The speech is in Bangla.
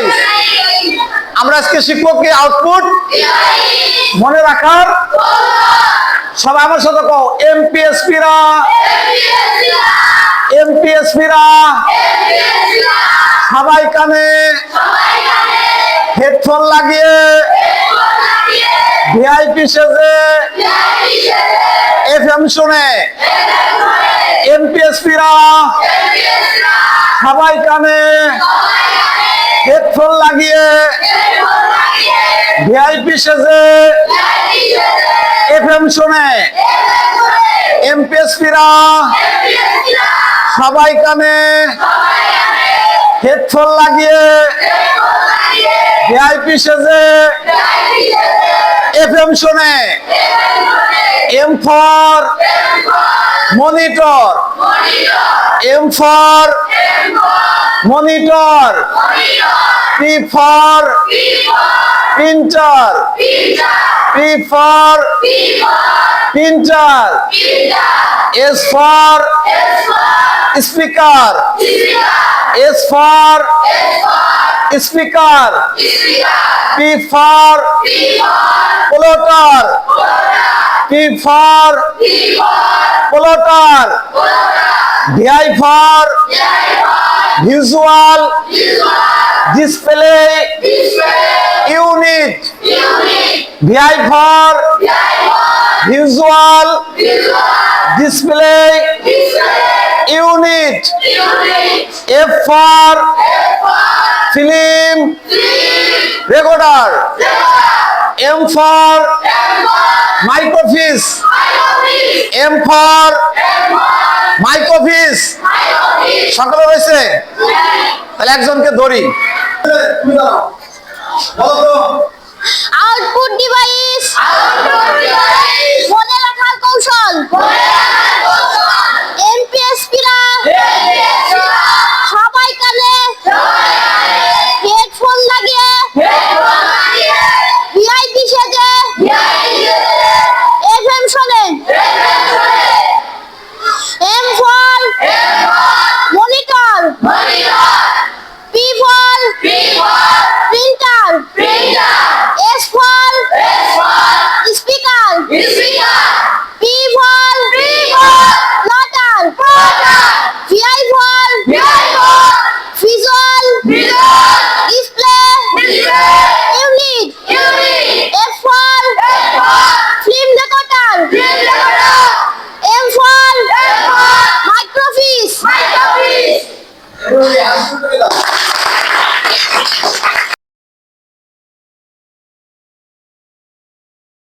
চাই আমরা আজকে শিক্ষককে আউটপুট মনে রাখার সবাই আমার সাথে কো এমপিএসপিরা এমপিএসপিরা সবাই কানে হেডফোন লাগিয়ে ভিআইপি সেজে এম শুনে এমপিএসপিরা সবাই কানে হেডফোন লাগিয়ে ভিআইপি সেজে এফ এফএম শুনে এমপিএসপিরা সবাই কানে হেডফোন লাগিয়ে ভিআইপি সেজে এম শোনে M for monitor M for Monitor, P for printer, P for printer, S for speaker, S for speaker, P for plotter, P for plotter, V for Visual display unit VI for visual display unit F for film recorder M for microfiche M for microfiche সংকল্প হয়েছে তাহলে একজনকে ধরি আউটপুট ডিভাইস মনে রাখার কৌশল এমপিএস পিলার সবাই কানে হেডফোন লাগিয়ে ভিআইপি সেজে